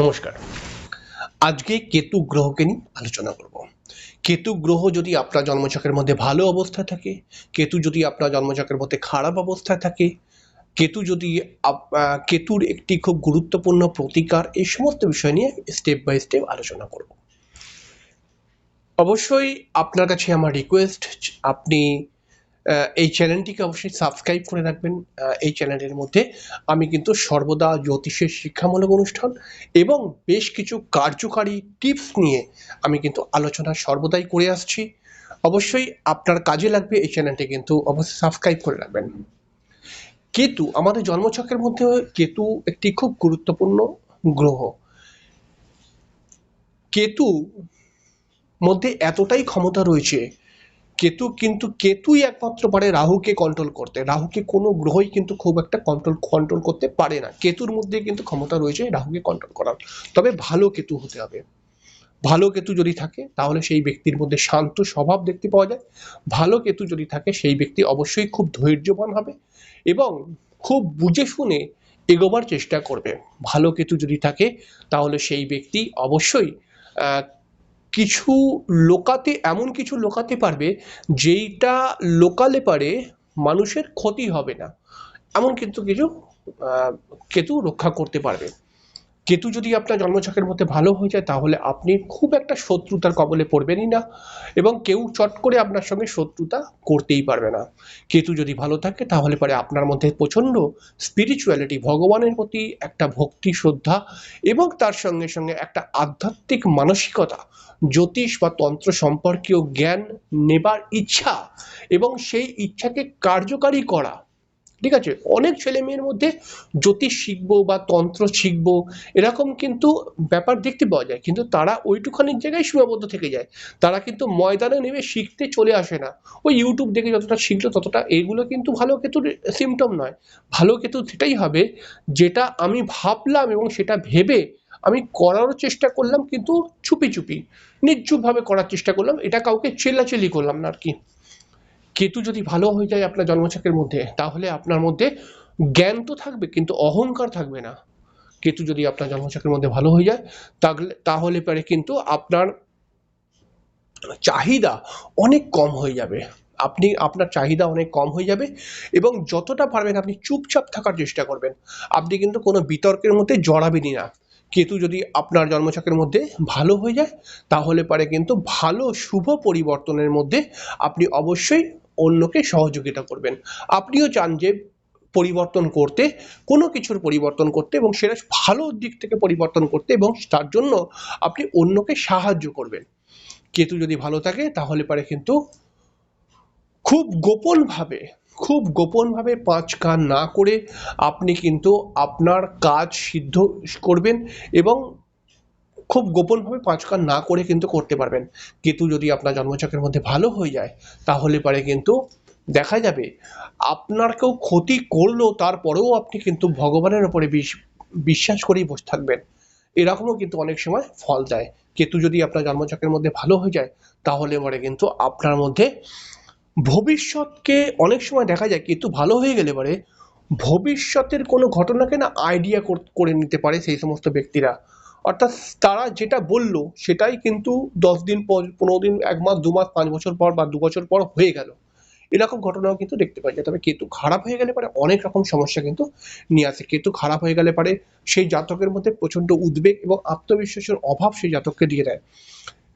নমস্কার। আজকে কেতু গ্রহকে নিয়ে আলোচনা করব। কেতু গ্রহ যদি আপনার জন্মচক্রের মধ্যে ভালো অবস্থায় থাকে, কেতু যদি আপনার জন্মচক্রের মধ্যে খারাপ অবস্থায় থাকে, কেতু যদি কেতুর একটি খুব গুরুত্বপূর্ণ প্রতিকার এই সমস্ত বিষয় নিয়ে স্টেপ বাই স্টেপ আলোচনা করব। অবশ্যই আপনার কাছে আমার রিকোয়েস্ট আপনি এই চ্যানেলটিকে অবশ্যই সাবস্ক্রাইব করে রাখবেন। এই চ্যানেলের মধ্যে আমি কিন্তু সর্বদা জ্যোতিষের শিক্ষামূলক অনুষ্ঠান এবং বেশ কিছু কার্যকারী টিপস নিয়ে আমি কিন্তু আলোচনা সর্বদাই করে আসছি। অবশ্যই আপনার কাজে লাগবে এই চ্যানেলটি কিন্তু অবশ্যই সাবস্ক্রাইব করে রাখবেন। কেতু, আমাদের জন্মচক্রের মধ্যে কেতু একটি খুব গুরুত্বপূর্ণ গ্রহ। কেতু মধ্যে এতটাই ক্ষমতা রয়েছে কেতু কিন্তু কেতুই একমাত্র পারে রাহুকে কন্ট্রোল করতে। রাহুকে কোনো গ্রহই কিন্তু খুব একটা কন্ট্রোল কন্ট্রোল করতে পারে না। কেতুর মধ্যে কিন্তু ক্ষমতা রয়েছে রাহুকে কন্ট্রোল করার। তবে ভালো কেতু হতে হবে। ভালো কেতু যদি থাকে, তাহলে সেই ব্যক্তির মধ্যে শান্ত স্বভাব দেখতে পাওয়া যায়। ভালো কেতু যদি থাকে, সেই ব্যক্তি অবশ্যই খুব ধৈর্যবান হবে এবং খুব বুঝে শুনে এগোবার চেষ্টা করবে। ভালো কেতু যদি থাকে, তাহলে সেই ব্যক্তি অবশ্যই কিছু লোকাতে, এমন কিছু লোকাতে পারবে যেইটা লোকালে পারে মানুষের ক্ষতি হবে না। এমন কিন্তু কিছু কেতু রক্ষা করতে পারবে। কেতু যদি আপনার জন্মছকের মধ্যে ভালো হয়ে যায়, তাহলে আপনি খুব একটা শত্রুতার কবলে পড়বেনই না এবং কেউ চট করে আপনার সঙ্গে শত্রুতা করতেই পারবে না। কেতু যদি ভালো থাকে, তাহলে পরে আপনার মধ্যে প্রচণ্ড স্পিরিচুয়ালিটি ভগবানের প্রতি একটা ভক্তি, শ্রদ্ধা এবং তার সঙ্গে সঙ্গে একটা আধ্যাত্মিক মানসিকতা, জ্যোতিষ বা তন্ত্র সম্পর্কীয় জ্ঞান নেবার ইচ্ছা এবং সেই ইচ্ছাকে কার্যকারী করা ঠিক আছে? অনেক ছেলে মেয়ের মধ্যে জ্যোতিষ শিখব বা তন্ত্র শিখব, এরকম কিন্তু ব্যাপার দেখতে পাওয়া যায়। কিন্তু তারা ওইটুখানির জায়গায় সীমাবদ্ধ থেকে যায়। তারা কিন্তু ময়দানে নেমে শিখতে চলে আসে না। ওই ইউটিউব দেখে যতটা শিখলো ততটা এগুলো কিন্তু ভালো কেতুর সিমটম নয়। ভালো কেতু সেটাই হবে যেটা আমি ভাবলাম এবং সেটা ভেবে আমি করারও চেষ্টা করলাম কিন্তু চুপি চুপি নির্জুপভাবে করার চেষ্টা করলাম। এটা কাউকে চেল্লাচেল্লি করলাম না আর কি। কেতু যদি ভালো হয়ে যায় আপনার জন্মছকের মধ্যে, তাহলে আপনার মধ্যে জ্ঞান তো থাকবে, কিন্তু অহংকার থাকবে না। কেতু যদি আপনার জন্মছকের মধ্যে ভালো হয়ে যায় তাহলে তাহলে পরে কিন্তু আপনার চাহিদা অনেক কম হয়ে যাবে। আপনি, আপনার চাহিদা অনেক কম হয়ে যাবে এবং যতটা পারবেন আপনি চুপচাপ থাকার চেষ্টা করবেন। আপনি কিন্তু কোনো বিতর্কের মধ্যে জড়াবেনই না। কেতু যদি আপনার জন্মছকের মধ্যে ভালো হয়ে যায়, তাহলে পারে কিন্তু ভালো, শুভ পরিবর্তনের মধ্যে আপনি অবশ্যই অন্যকে সহযোগিতা করবেন। আপনিও চান যে পরিবর্তন করতে, কোনো কিছুর পরিবর্তন করতে এবং সেটা ভালো দিক থেকে পরিবর্তন করতে এবং তার জন্য আপনি অন্যকে সাহায্য করবেন। কেতু যদি ভালো থাকে, তাহলে পারে কিন্তু খুব গোপনভাবে খুব গোপনভাবে পাঁচ কান না করে আপনি কিন্তু আপনার কাজ সিদ্ধ করবেন এবং খুব গোপনভাবে পাঁচ কান না করে কিন্তু করতে পারবেন। কেতু যদি আপনার জন্মচক্রের মধ্যে ভালো হয়ে যায়, তাহলে পারে কিন্তু দেখা যাবে, আপনার কেউ ক্ষতি করল, তারপরেও আপনি কিন্তু ভগবানের ওপরে বিশ- বিশ্বাস করেই বসে থাকবেন। এরকমও কিন্তু অনেক সময় ফল দেয় কেতু যদি আপনার জন্মচক্রের মধ্যে ভালো হয়ে যায়, তাহলে পরে কিন্তু আপনার মধ্যে ভবিষ্যৎকে অনেক সময় দেখা যায় কেতু ভালো হয়ে গেলে পরে ভবিষ্যতের কোনো ঘটনাকে না আইডিয়া করে নিতে পারে সেই সমস্ত ব্যক্তিরা। অর্থাৎ তারা যেটা বলল, সেটাই কিন্তু দশ দিন পর, পনেরো দিন, এক মাস, দু মাস, পাঁচ বছর পর বা দু বছর পর হয়ে গেল। এরকম ঘটনাও কিন্তু দেখতে পাওয়া যায় তবে কেতু খারাপ হয়ে গেলে পরে, অনেক রকম সমস্যা কিন্তু নিয়ে আসে। কেতু খারাপ হয়ে গেলে পরে, সেই জাতকের মধ্যে প্রচণ্ড উদ্বেগ এবং আত্মবিশ্বাসের অভাব সেই জাতককে দিয়ে দেয়।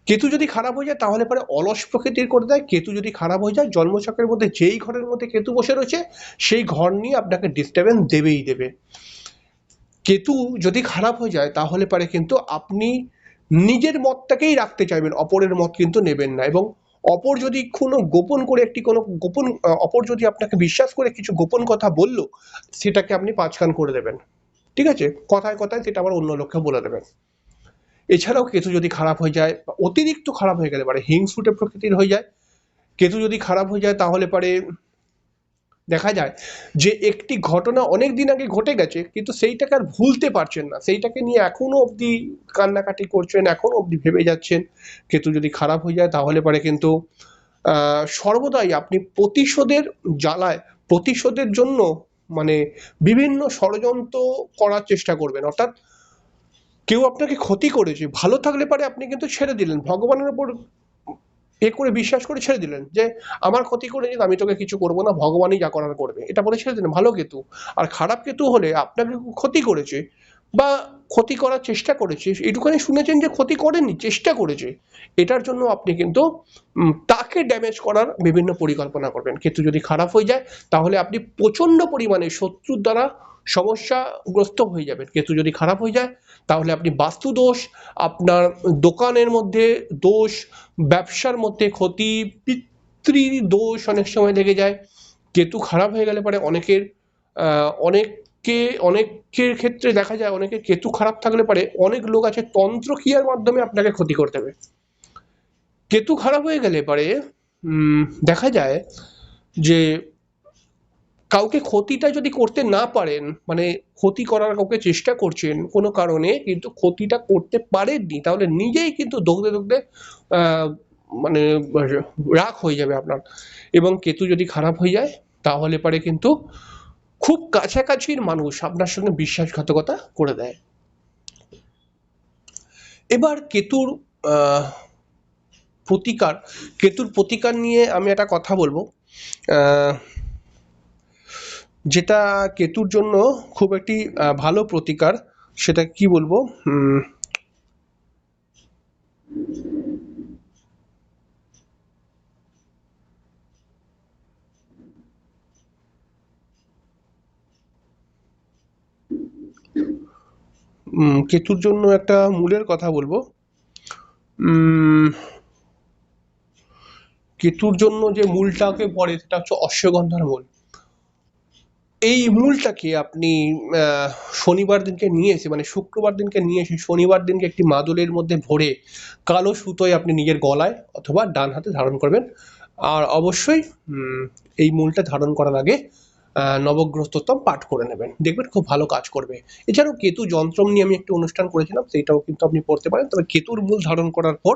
কেতু যদি খারাপ হয়ে যায়, তাহলে পরে অলস প্রকৃতির করে দেয়। কেতু যদি খারাপ হয়ে যায়, জন্মচক্রের মধ্যে যেই ঘরের মধ্যে কেতু বসে রয়েছে, সেই ঘর নিয়ে আপনাকে ডিস্টারবেন্স দেবেই দেবে। কেতু যদি খারাপ হয়ে যায়, তাহলে পারে কিন্তু আপনি নিজের মতটাকেই রাখতে চাইবেন, অপরের মত কিন্তু নেবেন না। এবং অপর যদি কোনো গোপন করে একটি কোনো গোপন, অপর যদি আপনাকে বিশ্বাস করে কিছু গোপন কথা বলল, সেটাকে আপনি পাঁচকান করে দেবেন। ঠিক আছে? কথায় কথায় সেটা আবার অন্য লোককে বলে দেবেন। এছাড়াও কেতু যদি খারাপ হয়ে যায়, অতিরিক্ত খারাপ হয়ে গেলে পারে হিংসুটে প্রকৃতির হয়ে যায়। কেতু যদি খারাপ হয়ে যায়, তাহলে পারে দেখা যায় যে একটি ঘটনা অনেক দিন আগে ঘটে গেছে, কিন্তু সেইটাকে আর ভুলতে পারছেন না। সেইটাকে নিয়ে এখনও অবধি কান্নাকাটি করছেন, এখনও অবধি ভেবে যাচ্ছেন কেতু যদি খারাপ হয়ে যায় তাহলে পরে কিন্তু সর্বদাই আপনি প্রতিশোধের জ্বালায়, প্রতিশোধের জন্য মানে বিভিন্ন ষড়যন্ত্র করার চেষ্টা করবেন। অর্থাৎ কেউ আপনাকে ক্ষতি করেছে, ভালো থাকলে পারে আপনি কিন্তু ছেড়ে দিলেন। ভগবানের উপর এ করে বিশ্বাস করে ছেড়ে দিলেন যে আমার ক্ষতি করেছে আমি তোকে কিছু করব না, ভগবানই যা করার করবে। এটা বলে ছেড়ে দিলেন। ভালো কেতু। আর খারাপ কেতু হলে আপনাকে ক্ষতি করেছে বা ক্ষতি করার চেষ্টা করেছে। এটুখানি শুনেছেন যে ক্ষতি করেনি চেষ্টা করেছে। এটার জন্য আপনি কিন্তু তাকে ড্যামেজ করার বিভিন্ন পরিকল্পনা করবেন। কেতু যদি খারাপ হয়ে যায়, তাহলে আপনি প্রচণ্ড পরিমাণে শত্রুর দ্বারা সমস্যাগ্রস্ত হয়ে যাবেন কেতু যদি খারাপ হয়ে যায়, তাহলে আপনি বাস্তু দোষ আপনার দোকানের মধ্যে দোষ, ব্যবসার মধ্যে ক্ষতি, পিতৃ দোষ অনেক সময় লেগে যায়। কেতু খারাপ হয়ে গেলে পরে অনেকের অনেককে, অনেকের ক্ষেত্রে দেখা যায় অনেকের কেতু খারাপ থাকলে পারে অনেক লোক আছে তন্ত্র ক্রিয়ার মাধ্যমে আপনাকে ক্ষতি করতে হবে কেতু খারাপ হয়ে গেলে পরে দেখা যায় যে কাউকে ক্ষতিটা যদি করতে না পারেন মানে ক্ষতি করার কাউকে চেষ্টা করছেন কোনো কারণে, কিন্তু ক্ষতিটা করতে পারেননি, তাহলে নিজেই কিন্তু দৌড়তে দৌড়তে মানে রাগ হয়ে যাবে আপনার। এবং কেতু যদি খারাপ হয়ে যায়, তাহলে পারে কিন্তু খুব কাছাকাছির মানুষ আপনার সঙ্গে বিশ্বাসঘাতকতা করে দেয়। এবার কেতুর প্রতিকার কেতুর প্রতিকার নিয়ে আমি একটা কথা বলব। যেটা কেতুর জন্য খুব একটি ভালো প্রতিকার, সেটা কি বলব? কেতুর জন্য একটা মূলের কথা বলব। কেতুর জন্য যে মূলটাকে পড়ে, সেটা হচ্ছে অশ্বগন্ধার মূল। এই মূলটাকে আপনি শনিবার দিনকে নিয়ে এসে মানে শুক্রবার দিনকে নিয়ে এসে, শনিবার দিনকে একটি মাদুলের মধ্যে ভরে কালো সুতোয় আপনি নিজের গলায় অথবা ডান হাতে ধারণ করবেন। আর অবশ্যই এই মূলটা ধারণ করার আগে নবগ্রহ পাঠ করে নেবেন। দেখবেন খুব ভালো কাজ করবে। এছাড়াও কেতু যন্ত্রম নিয়ে আমি একটি অনুষ্ঠান করেছিলাম সেইটাও কিন্তু আপনি পড়তে পারেন। তবে কেতুর মূল ধারণ করার পর,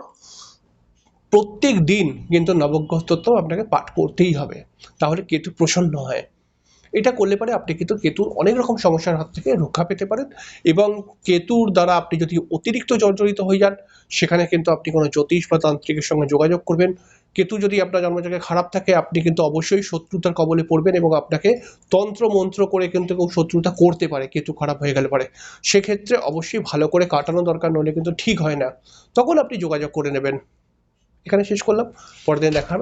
প্রত্যেক দিন কিন্তু নবগ্রহ আপনাকে পাঠ করতেই হবে। তাহলে কেতু প্রসন্ন হয়। এটা করলে পারে আপনি কিন্তু কেতুর অনেক রকম সমস্যার হাত থেকে রক্ষা পেতে পারেন এবং কেতুর দ্বারা আপনি যদি অতিরিক্ত জর্জরিত হয়ে যান, সেখানে কিন্তু আপনি কোনো জ্যোতিষ বা তান্ত্রিকের সঙ্গে যোগাযোগ করবেন। কেতু যদি আপনার জন্মজায়গায় খারাপ থাকে, আপনি কিন্তু অবশ্যই শত্রুতার কবলে পড়বেন এবং আপনাকে তন্ত্র মন্ত্র করে কিন্তু কেউ শত্রুতা করতে পারে, কেতু খারাপ হয়ে গেলে পারে। সেক্ষেত্রে অবশ্যই ভালো করে কাটানো দরকার, নইলে কিন্তু ঠিক হয় না। তখন আপনি যোগাযোগ করে নেবেন। এখানে শেষ করলাম। পরের দিন দেখা